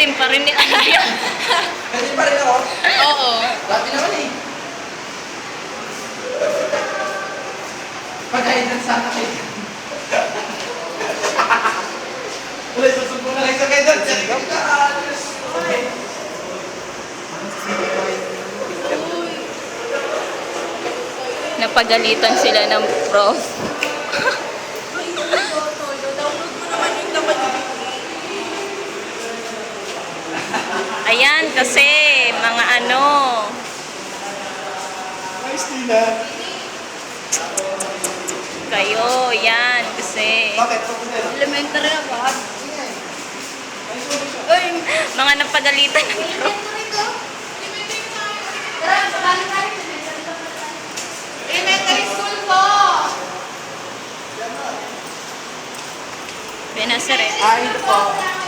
Pwede pa rin ako. Oo. Dati naman eh. Pag-guidance sana kayo. Wala, susumbong na kayo sa guidance. Napagalitan sila ng prof. Ayan, kasi mga ano, Nice, Tina. kayo, yan, kasi Bakit? Elementary na ba? Uy, mga napagalitan ng prof. elementary school po! Pinasar eh. Ito po.